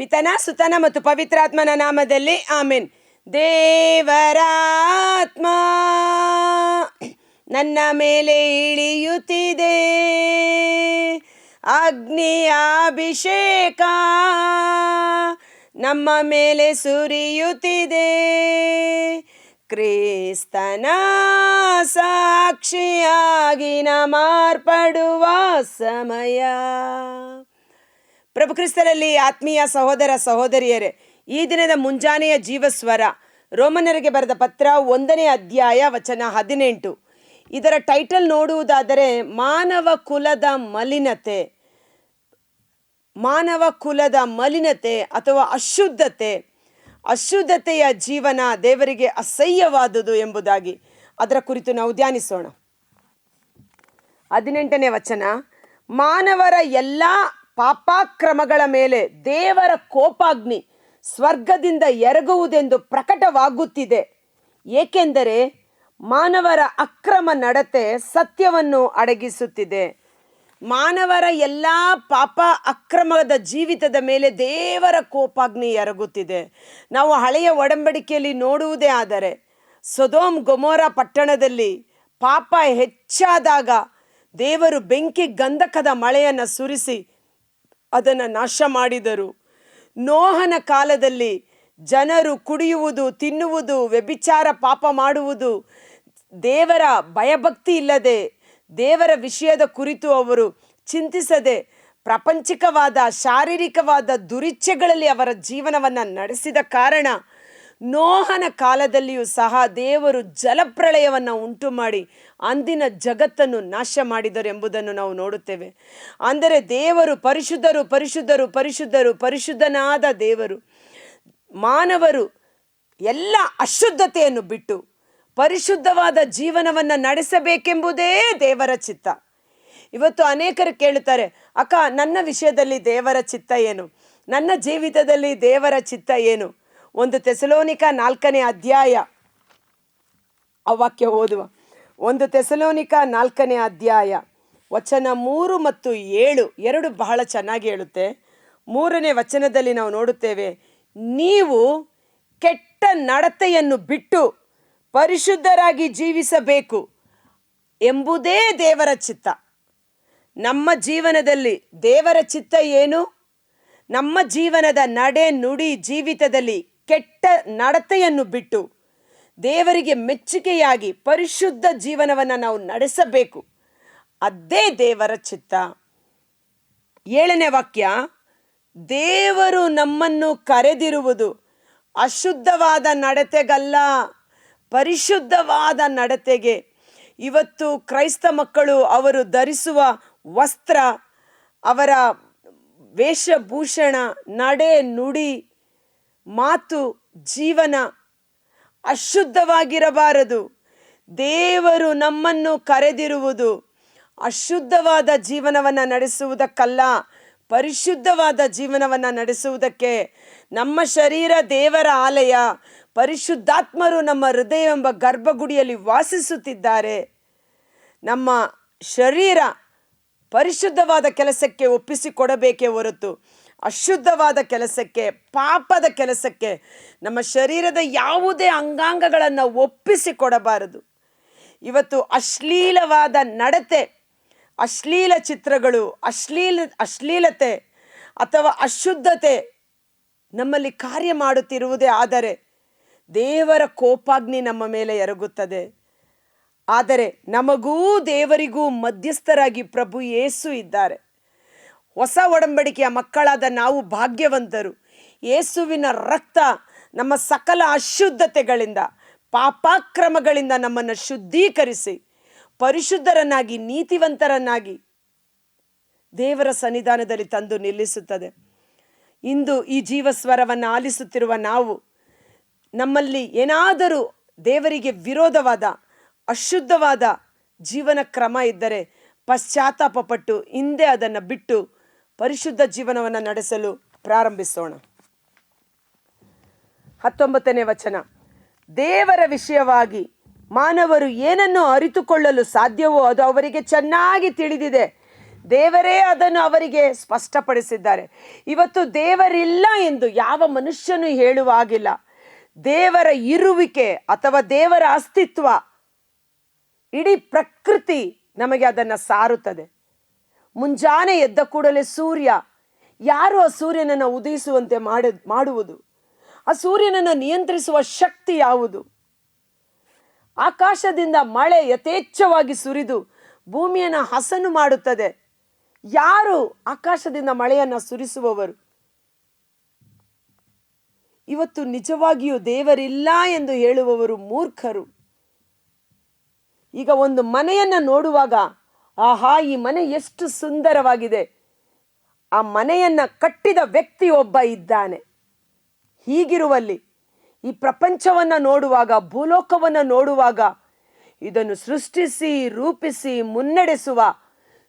ಪಿತನ, ಸುತನ ಮತ್ತು ಪವಿತ್ರಾತ್ಮನ ನಾಮದಲ್ಲಿ ಆಮೇನ್. ದೇವರಾತ್ಮ, ನನ್ನ ಮೇಲೆ ಇಳಿಯುತ್ತಿದೆ. ಅಗ್ನಿಯ ಅಭಿಷೇಕ, ನಮ್ಮ ಮೇಲೆ ಸುರಿಯುತ್ತಿದೆ. ಕ್ರಿಸ್ತನ ಸಾಕ್ಷಿಯಾಗಿ ನಮಾರ್ಪಡುವ ಮಾರ್ಪಡುವ ಸಮಯ. ಪ್ರಭು ಕ್ರಿಸ್ತರಲ್ಲಿ ಆತ್ಮೀಯ ಸಹೋದರ ಸಹೋದರಿಯರೇ, ಈ ದಿನದ ಮುಂಜಾನೆಯ ಜೀವಸ್ವರ ರೋಮನರಿಗೆ ಬರೆದ ಪತ್ರ ಒಂದನೇ ಅಧ್ಯಾಯ ವಚನ ಹದಿನೆಂಟು. ಇದರ ಟೈಟಲ್ ನೋಡುವುದಾದರೆ, ಮಾನವ ಕುಲದ ಮಲಿನತೆ. ಮಾನವ ಕುಲದ ಮಲಿನತೆ ಅಥವಾ ಅಶುದ್ಧತೆ. ಅಶುದ್ಧತೆಯ ಜೀವನ ದೇವರಿಗೆ ಅಸಹ್ಯವಾದುದು ಎಂಬುದಾಗಿ. ಅದರ ಕುರಿತು ನಾವು ಧ್ಯಾನಿಸೋಣ. ಹದಿನೆಂಟನೇ ವಚನ, ಮಾನವರ ಎಲ್ಲ ಪಾಪಾಕ್ರಮಗಳ ಮೇಲೆ ದೇವರ ಕೋಪಾಗ್ನಿ ಸ್ವರ್ಗದಿಂದ ಎರಗುವುದೆಂದು ಪ್ರಕಟವಾಗುತ್ತಿದೆ. ಏಕೆಂದರೆ ಮಾನವರ ಅಕ್ರಮ ನಡತೆ ಸತ್ಯವನ್ನು ಅಡಗಿಸುತ್ತಿದೆ. ಮಾನವರ ಎಲ್ಲ ಪಾಪ ಅಕ್ರಮದ ಜೀವಿತದ ಮೇಲೆ ದೇವರ ಕೋಪಾಗ್ನಿ ಎರಗುತ್ತಿದೆ. ನಾವು ಹಳೆಯ ಒಡಂಬಡಿಕೆಯಲ್ಲಿ ನೋಡುವುದೇ ಆದರೆ ಸೊದೋಮ್ ಗೊಮೋರ ಪಟ್ಟಣದಲ್ಲಿ ಪಾಪ ಹೆಚ್ಚಾದಾಗ ದೇವರು ಬೆಂಕಿ ಗಂಧಕದ ಮಳೆಯನ್ನು ಸುರಿಸಿ ಅದನ್ನು ನಾಶ ಮಾಡಿದರು. ನೋಹನ ಕಾಲದಲ್ಲಿ ಜನರು ಕುಡಿಯುವುದು, ತಿನ್ನುವುದು, ವ್ಯಭಿಚಾರ ಪಾಪ ಮಾಡುವುದು, ದೇವರ ಭಯಭಕ್ತಿ ಇಲ್ಲದೆ, ದೇವರ ವಿಷಯದ ಕುರಿತು ಅವರು ಚಿಂತಿಸದೆ, ಪ್ರಾಪಂಚಿಕವಾದ, ಶಾರೀರಿಕವಾದ ದುರಿಚ್ಛೆಗಳಲ್ಲಿ ಅವರ ಜೀವನವನ್ನು ನಡೆಸಿದ ಕಾರಣ ನೋಹನ ಕಾಲದಲ್ಲಿಯೂ ಸಹ ದೇವರು ಜಲಪ್ರಳಯವನ್ನು ಉಂಟು ಮಾಡಿ ಅಂದಿನ ಜಗತ್ತನ್ನು ನಾಶ ಮಾಡಿದರು ಎಂಬುದನ್ನು ನಾವು ನೋಡುತ್ತೇವೆ. ಅಂದರೆ ದೇವರು ಪರಿಶುದ್ಧರು ಪರಿಶುದ್ಧರು ಪರಿಶುದ್ಧರು, ಪರಿಶುದ್ಧನಾದ ದೇವರು, ಮಾನವರು ಎಲ್ಲ ಅಶುದ್ಧತೆಯನ್ನು ಬಿಟ್ಟು ಪರಿಶುದ್ಧವಾದ ಜೀವನವನ್ನು ನಡೆಸಬೇಕೆಂಬುದೇ ದೇವರ ಚಿತ್ತ. ಇವತ್ತು ಅನೇಕರು ಕೇಳುತ್ತಾರೆ, ಅಕ್ಕ, ನನ್ನ ವಿಷಯದಲ್ಲಿ ದೇವರ ಚಿತ್ತ ಏನು? ನನ್ನ ಜೀವಿತದಲ್ಲಿ ದೇವರ ಚಿತ್ತ ಏನು? ಒಂದು ತೆಸಲೋನಿಕ ನಾಲ್ಕನೇ ಅಧ್ಯಾಯ. ಆ ವಾಕ್ಯ ಓದುವ. ಒಂದು ತೆಸಲೋನಿಕ ನಾಲ್ಕನೇ ಅಧ್ಯಾಯ. ವಚನ ಮೂರು ಮತ್ತು ಏಳು, ಎರಡು ಬಹಳ ಚೆನ್ನಾಗಿ ಹೇಳುತ್ತೆ. ಮೂರನೇ ವಚನದಲ್ಲಿ ನಾವು ನೋಡುತ್ತೇವೆ, ನೀವು ಕೆಟ್ಟ ನಡತೆಯನ್ನು ಬಿಟ್ಟು ಪರಿಶುದ್ಧರಾಗಿ ಜೀವಿಸಬೇಕು ಎಂಬುದೇ ದೇವರ ಚಿತ್ತ. ನಮ್ಮ ಜೀವನದಲ್ಲಿ ದೇವರ ಚಿತ್ತ ಏನು? ನಮ್ಮ ಜೀವನದ ನಡೆ ನುಡಿ ಜೀವಿತದಲ್ಲಿ ಕೆಟ್ಟ ನಡತೆಯನ್ನು ಬಿಟ್ಟು ದೇವರಿಗೆ ಮೆಚ್ಚುಗೆಯಾಗಿ ಪರಿಶುದ್ಧ ಜೀವನವನ್ನು ನಾವು ನಡೆಸಬೇಕು. ಅದೇ ದೇವರ ಚಿತ್ತ. ಏಳನೇ ವಾಕ್ಯ, ದೇವರು ನಮ್ಮನ್ನು ಕರೆದಿರುವುದು ಅಶುದ್ಧವಾದ ನಡತೆಗಲ್ಲ, ಪರಿಶುದ್ಧವಾದ ನಡತೆಗೆ. ಇವತ್ತು ಕ್ರೈಸ್ತ ಮಕ್ಕಳು ಅವರು ಧರಿಸುವ ವಸ್ತ್ರ, ಅವರ ವೇಷಭೂಷಣ, ನಡೆ ನುಡಿ ಮಾತು ಜೀವನ ಅಶುದ್ಧವಾಗಿರಬಾರದು. ದೇವರು ನಮ್ಮನ್ನು ಕರೆದಿರುವುದು ಅಶುದ್ಧವಾದ ಜೀವನವನ್ನು ನಡೆಸುವುದಕ್ಕಲ್ಲ, ಪರಿಶುದ್ಧವಾದ ಜೀವನವನ್ನು ನಡೆಸುವುದಕ್ಕೆ. ನಮ್ಮ ಶರೀರ ದೇವರ ಆಲಯ, ಪರಿಶುದ್ಧಾತ್ಮರು ನಮ್ಮ ಹೃದಯ ಎಂಬ ಗರ್ಭಗುಡಿಯಲ್ಲಿ ವಾಸಿಸುತ್ತಿದ್ದಾರೆ. ನಮ್ಮ ಶರೀರ ಪರಿಶುದ್ಧವಾದ ಕೆಲಸಕ್ಕೆ ಒಪ್ಪಿಸಿಕೊಡಬೇಕೇ ಹೊರತು ಅಶುದ್ಧವಾದ ಕೆಲಸಕ್ಕೆ, ಪಾಪದ ಕೆಲಸಕ್ಕೆ ನಮ್ಮ ಶರೀರದ ಯಾವುದೇ ಅಂಗಾಂಗಗಳನ್ನು ಒಪ್ಪಿಸಿ ಕೊಡಬಾರದು ಇವತ್ತು ಅಶ್ಲೀಲವಾದ ನಡತೆ, ಅಶ್ಲೀಲ ಚಿತ್ರಗಳು, ಅಶ್ಲೀಲ, ಅಶ್ಲೀಲತೆ ಅಥವಾ ಅಶುದ್ಧತೆ ನಮ್ಮಲ್ಲಿ ಕಾರ್ಯ ಮಾಡುತ್ತಿರುವುದೇ ಆದರೆ ದೇವರ ಕೋಪಾಗ್ನಿ ನಮ್ಮ ಮೇಲೆ ಎರಗುತ್ತದೆ. ಆದರೆ ನಮಗೂ ದೇವರಿಗೂ ಮಧ್ಯಸ್ಥರಾಗಿ ಪ್ರಭು ಯೇಸು ಇದ್ದಾರೆ. ಹೊಸ ಒಡಂಬಡಿಕೆಯ ಮಕ್ಕಳಾದ ನಾವು ಭಾಗ್ಯವಂತರು. ಯೇಸುವಿನ ರಕ್ತ ನಮ್ಮ ಸಕಲ ಅಶುದ್ಧತೆಗಳಿಂದ, ಪಾಪಾಕ್ರಮಗಳಿಂದ ನಮ್ಮನ್ನು ಶುದ್ಧೀಕರಿಸಿ, ಪರಿಶುದ್ಧರನ್ನಾಗಿ, ನೀತಿವಂತರನ್ನಾಗಿ ದೇವರ ಸನ್ನಿಧಾನದಲ್ಲಿ ತಂದು ನಿಲ್ಲಿಸುತ್ತದೆ. ಇಂದು ಈ ಜೀವಸ್ವರವನ್ನು ಆಲಿಸುತ್ತಿರುವ ನಾವು, ನಮ್ಮಲ್ಲಿ ಏನಾದರೂ ದೇವರಿಗೆ ವಿರೋಧವಾದ, ಅಶುದ್ಧವಾದ ಜೀವನ ಕ್ರಮ ಇದ್ದರೆ ಪಶ್ಚಾತ್ತಾಪಪಟ್ಟು ಹಿಂದೆ ಅದನ್ನು ಬಿಟ್ಟು ಪರಿಶುದ್ಧ ಜೀವನವನ್ನು ನಡೆಸಲು ಪ್ರಾರಂಭಿಸೋಣ. ಹತ್ತೊಂಬತ್ತನೇ ವಚನ. ದೇವರ ವಿಷಯವಾಗಿ ಮಾನವರು ಏನನ್ನು ಅರಿತುಕೊಳ್ಳಲು ಸಾಧ್ಯವೋ ಅದು ಅವರಿಗೆ ಚೆನ್ನಾಗಿ ತಿಳಿದಿದೆ. ದೇವರೇ ಅದನ್ನು ಅವರಿಗೆ ಸ್ಪಷ್ಟಪಡಿಸಿದ್ದಾರೆ. ಇವತ್ತು ದೇವರಿಲ್ಲ ಎಂದು ಯಾವ ಮನುಷ್ಯನು ಹೇಳುವಾಗಿಲ್ಲ. ದೇವರ ಇರುವಿಕೆ ಅಥವಾ ದೇವರ ಅಸ್ತಿತ್ವ ಇಡೀ ಪ್ರಕೃತಿ ನಮಗೆ ಅದನ್ನು ಸಾರುತ್ತದೆ. ಮುಂಜಾನೆ ಎದ್ದ ಕೂಡಲೇ ಸೂರ್ಯ, ಯಾರು ಆ ಸೂರ್ಯನನ್ನು ಉದಯಿಸುವಂತೆ ಮಾಡ, ಮಾಡುವುದು? ಆ ಸೂರ್ಯನನ್ನು ನಿಯಂತ್ರಿಸುವ ಶಕ್ತಿ ಯಾವುದು? ಆಕಾಶದಿಂದ ಮಳೆ ಯಥೇಚ್ಛವಾಗಿ ಸುರಿದು ಭೂಮಿಯನ್ನು ಹಸನು ಮಾಡುತ್ತದೆ. ಯಾರು ಆಕಾಶದಿಂದ ಮಳೆಯನ್ನು ಸುರಿಸುವವರು? ಇವತ್ತು ನಿಜವಾಗಿಯೂ ದೇವರಿಲ್ಲ ಎಂದು ಹೇಳುವವರು ಮೂರ್ಖರು. ಈಗ ಒಂದು ಮನೆಯನ್ನು ನೋಡುವಾಗ ಆಹಾ, ಈ ಮನೆ ಎಷ್ಟು ಸುಂದರವಾಗಿದೆ. ಆ ಮನೆಯನ್ನು ಕಟ್ಟಿದ ವ್ಯಕ್ತಿ ಒಬ್ಬ ಇದ್ದಾನೆ. ಹೀಗಿರುವಲ್ಲಿ ಈ ಪ್ರಪಂಚವನ್ನು ನೋಡುವಾಗ, ಭೂಲೋಕವನ್ನು ನೋಡುವಾಗ, ಇದನ್ನು ಸೃಷ್ಟಿಸಿ, ರೂಪಿಸಿ, ಮುನ್ನಡೆಸುವ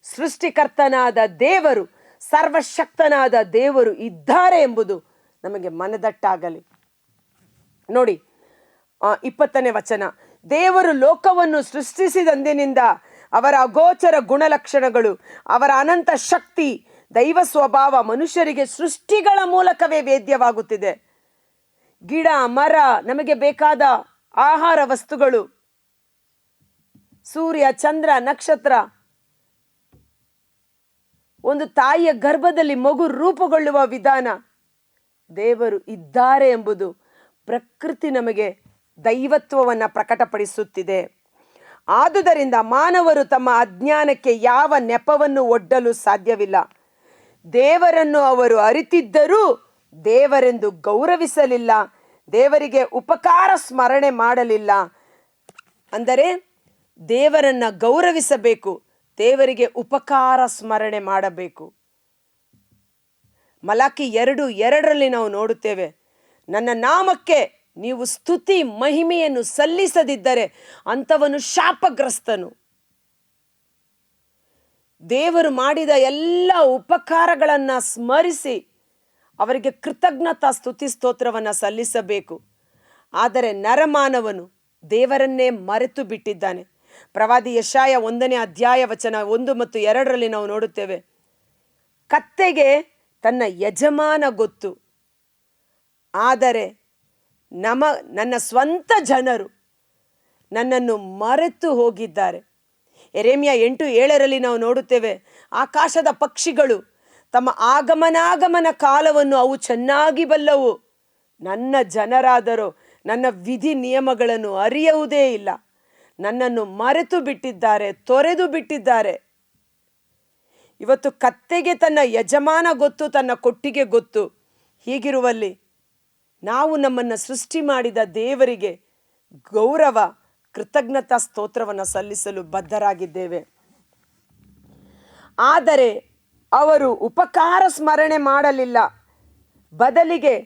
ಸೃಷ್ಟಿಕರ್ತನಾದ ದೇವರು, ಸರ್ವಶಕ್ತನಾದ ದೇವರು ಇದ್ದಾರೆ ಎಂಬುದು ನಮಗೆ ಮನದಟ್ಟಾಗಲಿ. ನೋಡಿ ಇಪ್ಪತ್ತನೇ ವಚನ. ದೇವರು ಲೋಕವನ್ನು ಸೃಷ್ಟಿಸಿದಂದಿನಿಂದ ಅವರ ಅಗೋಚರ ಗುಣಲಕ್ಷಣಗಳು, ಅವರ ಅನಂತ ಶಕ್ತಿ, ದೈವ ಸ್ವಭಾವ ಮನುಷ್ಯರಿಗೆ ಸೃಷ್ಟಿಗಳ ಮೂಲಕವೇ ವೇದ್ಯವಾಗುತ್ತಿದೆ. ಗಿಡ, ಮರ, ನಮಗೆ ಬೇಕಾದ ಆಹಾರ ವಸ್ತುಗಳು, ಸೂರ್ಯ, ಚಂದ್ರ, ನಕ್ಷತ್ರ. ಒಂದು ತಾಯಿಯ ಗರ್ಭದಲ್ಲಿ ಮಗು ರೂಪುಗೊಳ್ಳುವ ವಿಧಾನ ದೇವರು ಇದ್ದಾರೆ ಎಂಬುದು ಪ್ರಕೃತಿ ನಮಗೆ ದೈವತ್ವವನ್ನು ಪ್ರಕಟಪಡಿಸುತ್ತಿದೆ. ಆದುದರಿಂದ ಮಾನವರು ತಮ್ಮ ಅಜ್ಞಾನಕ್ಕೆ ಯಾವ ನೆಪವನ್ನು ಒಡ್ಡಲು ಸಾಧ್ಯವಿಲ್ಲ. ದೇವರನ್ನು ಅವರು ಅರಿತಿದ್ದರೂ ದೇವರೆಂದು ಗೌರವಿಸಲಿಲ್ಲ, ದೇವರಿಗೆ ಉಪಕಾರ ಸ್ಮರಣೆ ಮಾಡಲಿಲ್ಲ. ಅಂದರೆ ದೇವರನ್ನು ಗೌರವಿಸಬೇಕು, ದೇವರಿಗೆ ಉಪಕಾರ ಸ್ಮರಣೆ ಮಾಡಬೇಕು. ಮಲಾಕಿ ಎರಡು, ಎರಡರಲ್ಲಿ ನಾವು ನೋಡುತ್ತೇವೆ, ನನ್ನ ನಾಮಕ್ಕೆ ನೀವು ಸ್ತುತಿ ಮಹಿಮೆಯನ್ನು ಸಲ್ಲಿಸದಿದ್ದರೆ ಅಂಥವನು ಶಾಪಗ್ರಸ್ತನು. ದೇವರು ಮಾಡಿದ ಎಲ್ಲ ಉಪಕಾರಗಳನ್ನು ಸ್ಮರಿಸಿ ಅವರಿಗೆ ಕೃತಜ್ಞತಾ ಸ್ತುತಿ ಸ್ತೋತ್ರವನ್ನು ಸಲ್ಲಿಸಬೇಕು. ಆದರೆ ನರಮಾನವನು ದೇವರನ್ನೇ ಮರೆತು ಬಿಟ್ಟಿದ್ದಾನೆ. ಪ್ರವಾದಿ ಯಶಾಯ ಒಂದನೇ ಅಧ್ಯಾಯ ವಚನ ಒಂದು ಮತ್ತು ಎರಡರಲ್ಲಿ ನಾವು ನೋಡುತ್ತೇವೆ. ಕತ್ತೆಗೆ ತನ್ನ ಯಜಮಾನ ಗೊತ್ತು. ಆದರೆ ನಮ ನನ್ನ ಸ್ವಂತ ಜನರು ನನ್ನನ್ನು ಮರೆತು ಹೋಗಿದ್ದಾರೆ. ಎರೇಮಿಯ ಎಂಟು ಏಳರಲ್ಲಿ ನಾವು ನೋಡುತ್ತೇವೆ, ಆಕಾಶದ ಪಕ್ಷಿಗಳು ತಮ್ಮ ಆಗಮನಾಗಮನ ಕಾಲವನ್ನು ಅವು ಚೆನ್ನಾಗಿ ಬಲ್ಲವು. ನನ್ನ ಜನರಾದರೂ, ನನ್ನ ವಿಧಿ ನಿಯಮಗಳನ್ನು ಅರಿಯುವುದೇ ಇಲ್ಲ. ನನ್ನನ್ನು ಮರೆತು ಬಿಟ್ಟಿದ್ದಾರೆ, ತೊರೆದು ಬಿಟ್ಟಿದ್ದಾರೆ. ಇವತ್ತು ಕತ್ತೆಗೆ ತನ್ನ ಯಜಮಾನ ಗೊತ್ತು, ತನ್ನ ಕೊಟ್ಟಿಗೆ ಗೊತ್ತು. ಹೀಗಿರುವಲ್ಲಿ ನಾವು ನಮ್ಮನ್ನು ಸೃಷ್ಟಿ ಮಾಡಿದ ದೇವರಿಗೆ ಗೌರವ, ಕೃತಜ್ಞತಾ ಸ್ತೋತ್ರವನ್ನು ಸಲ್ಲಿಸಲು ಬದ್ಧರಾಗಿದ್ದೇವೆ. ಆದರೆ ಅವರು ಉಪಕಾರ ಸ್ಮರಣೆ ಮಾಡಲಿಲ್ಲ. ಬದಲಿಗೆ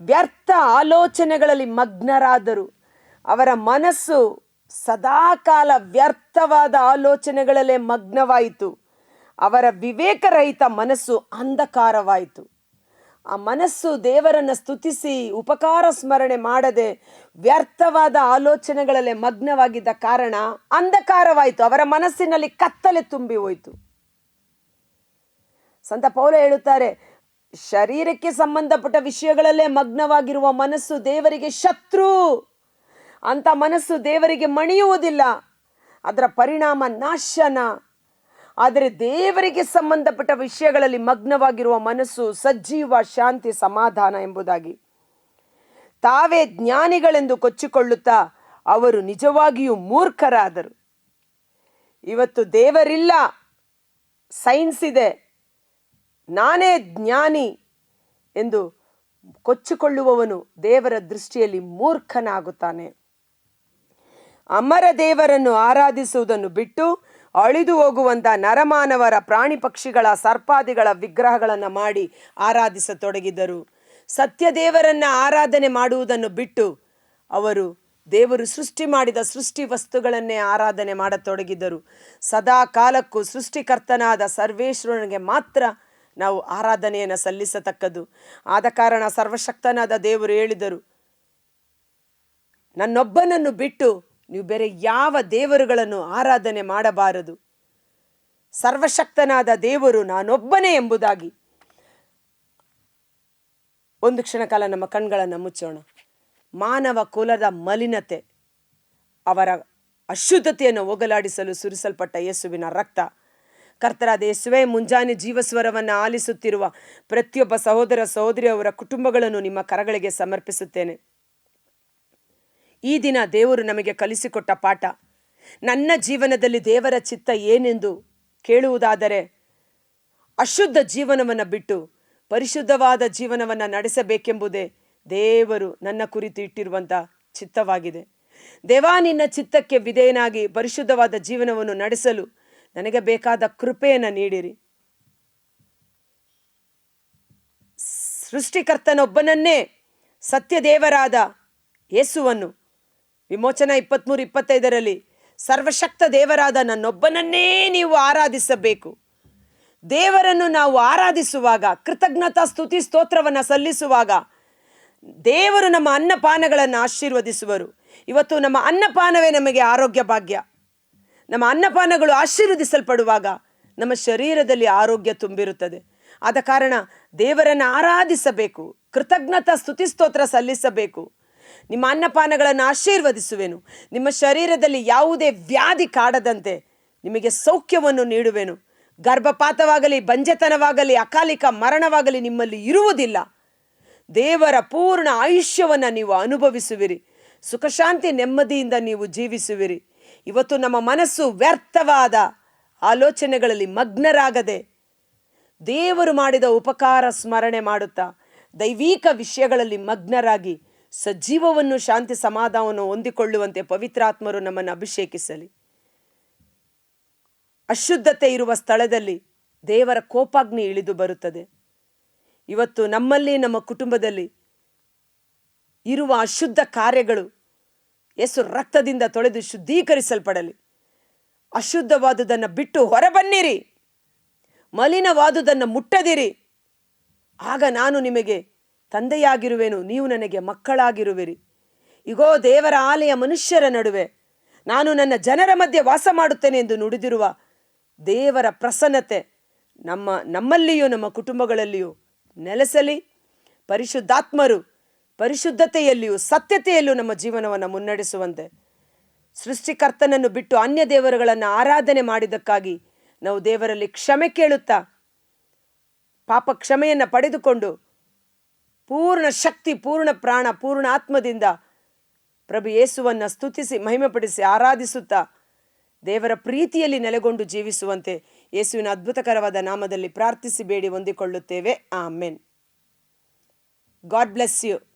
ವ್ಯರ್ಥ ಆಲೋಚನೆಗಳಲ್ಲಿ ಮಗ್ನರಾದರು. ಅವರ ಮನಸ್ಸು ಸದಾಕಾಲ ವ್ಯರ್ಥವಾದ ಆಲೋಚನೆಗಳಲ್ಲೇ ಮಗ್ನವಾಯಿತು. ಅವರ ವಿವೇಕರಹಿತ ಮನಸ್ಸು ಅಂಧಕಾರವಾಯಿತು. ಆ ಮನಸ್ಸು ದೇವರನ್ನು ಸ್ತುತಿಸಿ ಉಪಕಾರ ಸ್ಮರಣೆ ಮಾಡದೆ ವ್ಯರ್ಥವಾದ ಆಲೋಚನೆಗಳಲ್ಲೇ ಮಗ್ನವಾಗಿದ್ದ ಕಾರಣ ಅಂಧಕಾರವಾಯಿತು. ಅವರ ಮನಸ್ಸಿನಲ್ಲಿ ಕತ್ತಲೆ ತುಂಬಿ ಹೋಯಿತು. ಸಂತ ಪೌಲ ಹೇಳುತ್ತಾರೆ, ಶರೀರಕ್ಕೆ ಸಂಬಂಧಪಟ್ಟ ವಿಷಯಗಳಲ್ಲೇ ಮಗ್ನವಾಗಿರುವ ಮನಸ್ಸು ದೇವರಿಗೆ ಶತ್ರು. ಅಂತ ಮನಸ್ಸು ದೇವರಿಗೆ ಮಣಿಯುವುದಿಲ್ಲ. ಅದರ ಪರಿಣಾಮ ನಾಶನ. ಆದರೆ ದೇವರಿಗೆ ಸಂಬಂಧಪಟ್ಟ ವಿಷಯಗಳಲ್ಲಿ ಮಗ್ನವಾಗಿರುವ ಮನಸ್ಸು ಸಜ್ಜೀವ, ಶಾಂತಿ, ಸಮಾಧಾನ ಎಂಬುದಾಗಿ. ತಾವೇ ಜ್ಞಾನಿಗಳೆಂದು ಕೊಚ್ಚಿಕೊಳ್ಳುತ್ತಾ ಅವರು ನಿಜವಾಗಿಯೂ ಮೂರ್ಖರಾದರು. ಇವತ್ತು ದೇವರಿಲ್ಲ, ಸೈನ್ಸ್ ಇದೆ, ನಾನೇ ಜ್ಞಾನಿ ಎಂದು ಕೊಚ್ಚಿಕೊಳ್ಳುವವನು ದೇವರ ದೃಷ್ಟಿಯಲ್ಲಿ ಮೂರ್ಖನಾಗುತ್ತಾನೆ. ಅಮರ ದೇವರನ್ನು ಆರಾಧಿಸುವುದನ್ನು ಬಿಟ್ಟು ಅಳಿದು ಹೋಗುವಂಥ ನರಮಾನವರ ಪ್ರಾಣಿ ಪಕ್ಷಿಗಳ ಸರ್ಪಾದಿಗಳ ವಿಗ್ರಹಗಳನ್ನು ಮಾಡಿ ಆರಾಧಿಸತೊಡಗಿದರು. ಸತ್ಯದೇವರನ್ನು ಆರಾಧನೆ ಮಾಡುವುದನ್ನು ಬಿಟ್ಟು ಅವರು ದೇವರು ಸೃಷ್ಟಿ ಮಾಡಿದ ಸೃಷ್ಟಿ ವಸ್ತುಗಳನ್ನೇ ಆರಾಧನೆ ಮಾಡತೊಡಗಿದರು. ಸದಾ ಕಾಲಕ್ಕೂ ಸೃಷ್ಟಿಕರ್ತನಾದ ಸರ್ವೇಶ್ವರನಿಗೆ ಮಾತ್ರ ನಾವು ಆರಾಧನೆಯನ್ನು ಸಲ್ಲಿಸತಕ್ಕದ್ದು. ಆದ ಕಾರಣ ಸರ್ವಶಕ್ತನಾದ ದೇವರು ಹೇಳಿದರು, ನನ್ನೊಬ್ಬನನ್ನು ಬಿಟ್ಟು ನೀವು ಬೇರೆ ಯಾವ ದೇವರುಗಳನ್ನು ಆರಾಧನೆ ಮಾಡಬಾರದು? ಸರ್ವಶಕ್ತನಾದ ದೇವರು ನಾನೊಬ್ಬನೇ ಎಂಬುದಾಗಿ. ಒಂದು ಕ್ಷಣ ಕಾಲ ನಮ್ಮ ಕಣ್ಗಳನ್ನು ಮುಚ್ಚೋಣ. ಮಾನವ ಕುಲದ ಮಲಿನತೆ, ಅವರ ಅಶುದ್ಧತೆಯನ್ನು ಹೋಗಲಾಡಿಸಲು ಸುರಿಸಲ್ಪಟ್ಟ ಯೇಸುವಿನ ರಕ್ತ. ಕರ್ತರಾದ ಯೇಸುವೆ, ಮುಂಜಾನೆ ಜೀವಸ್ವರವನ್ನು ಆಲಿಸುತ್ತಿರುವ ಪ್ರತಿಯೊಬ್ಬ ಸಹೋದರ ಸಹೋದರಿಯವರ ಕುಟುಂಬಗಳನ್ನು ನಿಮ್ಮ ಕರಗಳಿಗೆ ಸಮರ್ಪಿಸುತ್ತೇನೆ. ಈ ದಿನ ದೇವರು ನಮಗೆ ಕಲಿಸಿಕೊಟ್ಟ ಪಾಠ. ನನ್ನ ಜೀವನದಲ್ಲಿ ದೇವರ ಚಿತ್ತ ಏನೆಂದು ಕೇಳುವುದಾದರೆ, ಅಶುದ್ಧ ಜೀವನವನ್ನು ಬಿಟ್ಟು ಪರಿಶುದ್ಧವಾದ ಜೀವನವನ್ನು ನಡೆಸಬೇಕೆಂಬುದೇ ದೇವರು ನನ್ನ ಕುರಿತು ಇಟ್ಟಿರುವಂಥ ಚಿತ್ತವಾಗಿದೆ. ದೇವಾ, ನಿನ್ನ ಚಿತ್ತಕ್ಕೆ ವಿಧೇಯನಾಗಿ ಪರಿಶುದ್ಧವಾದ ಜೀವನವನ್ನು ನಡೆಸಲು ನನಗೆ ಬೇಕಾದ ಕೃಪೆಯನ್ನು ನೀಡಿರಿ. ಸೃಷ್ಟಿಕರ್ತನೊಬ್ಬನನ್ನೇ ಸತ್ಯದೇವರಾದ ಯೇಸುವನ್ನು ವಿಮೋಚನ ಇಪ್ಪತ್ತ್ಮೂರು ಇಪ್ಪತ್ತೈದರಲ್ಲಿ, ಸರ್ವಶಕ್ತ ದೇವರಾದ ನನ್ನೊಬ್ಬನನ್ನೇ ನೀವು ಆರಾಧಿಸಬೇಕು. ದೇವರನ್ನು ನಾವು ಆರಾಧಿಸುವಾಗ, ಕೃತಜ್ಞತಾ ಸ್ತುತಿ ಸ್ತೋತ್ರವನ್ನು ಸಲ್ಲಿಸುವಾಗ, ದೇವರು ನಮ್ಮ ಅನ್ನಪಾನಗಳನ್ನು ಆಶೀರ್ವದಿಸುವರು. ಇವತ್ತು ನಮ್ಮ ಅನ್ನಪಾನವೇ ನಮಗೆ ಆರೋಗ್ಯ ಭಾಗ್ಯ. ನಮ್ಮ ಅನ್ನಪಾನಗಳು ಆಶೀರ್ವದಿಸಲ್ಪಡುವಾಗ, ನಮ್ಮ ಶರೀರದಲ್ಲಿ ಆರೋಗ್ಯ ತುಂಬಿರುತ್ತದೆ. ಆದ ಕಾರಣ ದೇವರನ್ನು ಆರಾಧಿಸಬೇಕು, ಕೃತಜ್ಞತಾ ಸ್ತುತಿ ಸ್ತೋತ್ರ ಸಲ್ಲಿಸಬೇಕು. ನಿಮ್ಮ ಅನ್ನಪಾನಗಳನ್ನು ಆಶೀರ್ವದಿಸುವೆನು. ನಿಮ್ಮ ಶರೀರದಲ್ಲಿ ಯಾವುದೇ ವ್ಯಾಧಿ ಕಾಡದಂತೆ ನಿಮಗೆ ಸೌಖ್ಯವನ್ನು ನೀಡುವೆನು. ಗರ್ಭಪಾತವಾಗಲಿ, ಬಂಜೆತನವಾಗಲಿ, ಅಕಾಲಿಕ ಮರಣವಾಗಲಿ ನಿಮ್ಮಲ್ಲಿ ಇರುವುದಿಲ್ಲ. ದೇವರ ಪೂರ್ಣ ಆಯುಷ್ಯವನ್ನು ನೀವು ಅನುಭವಿಸುವಿರಿ. ಸುಖಶಾಂತಿ ನೆಮ್ಮದಿಯಿಂದ ನೀವು ಜೀವಿಸುವಿರಿ. ಇವತ್ತು ನಮ್ಮ ಮನಸ್ಸು ವ್ಯರ್ಥವಾದ ಆಲೋಚನೆಗಳಲ್ಲಿ ಮಗ್ನರಾಗದೆ ದೇವರು ಮಾಡಿದ ಉಪಕಾರ ಸ್ಮರಣೆ ಮಾಡುತ್ತಾ ದೈವಿಕ ವಿಷಯಗಳಲ್ಲಿ ಮಗ್ನರಾಗಿ ಸಜೀವವನ್ನು ಶಾಂತಿ ಸಮಾಧಾನವನ್ನು ಹೊಂದಿಕೊಳ್ಳುವಂತೆ ಪವಿತ್ರಾತ್ಮರು ನಮ್ಮನ್ನು ಅಭಿಷೇಕಿಸಲಿ. ಅಶುದ್ಧತೆ ಇರುವ ಸ್ಥಳದಲ್ಲಿ ದೇವರ ಕೋಪಾಗ್ನಿ ಇಳಿದು ಬರುತ್ತದೆ. ಇವತ್ತು ನಮ್ಮಲ್ಲಿ, ನಮ್ಮ ಕುಟುಂಬದಲ್ಲಿ ಇರುವ ಅಶುದ್ಧ ಕಾರ್ಯಗಳು ಯೇಸು ರಕ್ತದಿಂದ ತೊಳೆದು ಶುದ್ಧೀಕರಿಸಲ್ಪಡಲಿ. ಅಶುದ್ಧವಾದುದನ್ನು ಬಿಟ್ಟು ಹೊರಬನ್ನಿರಿ. ಮಲಿನವಾದುದನ್ನು ಮುಟ್ಟದಿರಿ. ಆಗ ನಾನು ನಿಮಗೆ ತಂದೆಯಾಗಿರುವೆನು, ನೀವು ನನಗೆ ಮಕ್ಕಳಾಗಿರುವಿರಿ. ಇಗೋ, ದೇವರ ಆಲಯ ಮನುಷ್ಯರ ನಡುವೆ. ನಾನು ನನ್ನ ಜನರ ಮಧ್ಯೆ ವಾಸ ಮಾಡುತ್ತೇನೆ ಎಂದು ನುಡಿದಿರುವ ದೇವರ ಪ್ರಸನ್ನತೆ ನಮ್ಮ, ನಮ್ಮಲ್ಲಿಯೂ, ನಮ್ಮ ಕುಟುಂಬಗಳಲ್ಲಿಯೂ ನೆಲೆಸಲಿ. ಪರಿಶುದ್ಧಾತ್ಮರು ಪರಿಶುದ್ಧತೆಯಲ್ಲಿಯೂ ಸತ್ಯತೆಯಲ್ಲೂ ನಮ್ಮ ಜೀವನವನ್ನು ಮುನ್ನಡೆಸುವಂತೆ. ಸೃಷ್ಟಿಕರ್ತನನ್ನು ಬಿಟ್ಟು ಅನ್ಯ ದೇವರುಗಳನ್ನು ಆರಾಧನೆ ಮಾಡಿದ್ದಕ್ಕಾಗಿ ನಾವು ದೇವರಲ್ಲಿ ಕ್ಷಮೆ ಕೇಳುತ್ತಾ ಪಾಪ ಕ್ಷಮೆಯನ್ನು ಪಡೆದುಕೊಂಡು ಪೂರ್ಣ ಶಕ್ತಿ, ಪೂರ್ಣ ಪ್ರಾಣ, ಪೂರ್ಣ ಆತ್ಮದಿಂದ ಪ್ರಭು ಯೇಸುವನ್ನು ಸ್ತುತಿಸಿ, ಮಹಿಮೆಪಡಿಸಿ, ಆರಾಧಿಸುತ್ತಾ ದೇವರ ಪ್ರೀತಿಯಲ್ಲಿ ನೆಲೆಗೊಂಡು ಜೀವಿಸುವಂತೆ ಯೇಸುವಿನ ಅದ್ಭುತಕರವಾದ ನಾಮದಲ್ಲಿ ಪ್ರಾರ್ಥಿಸಿ, ಬೇಡಿ, ಹೊಂದಿಕೊಳ್ಳುತ್ತೇವೆ. ಆಮೆನ್. God bless you.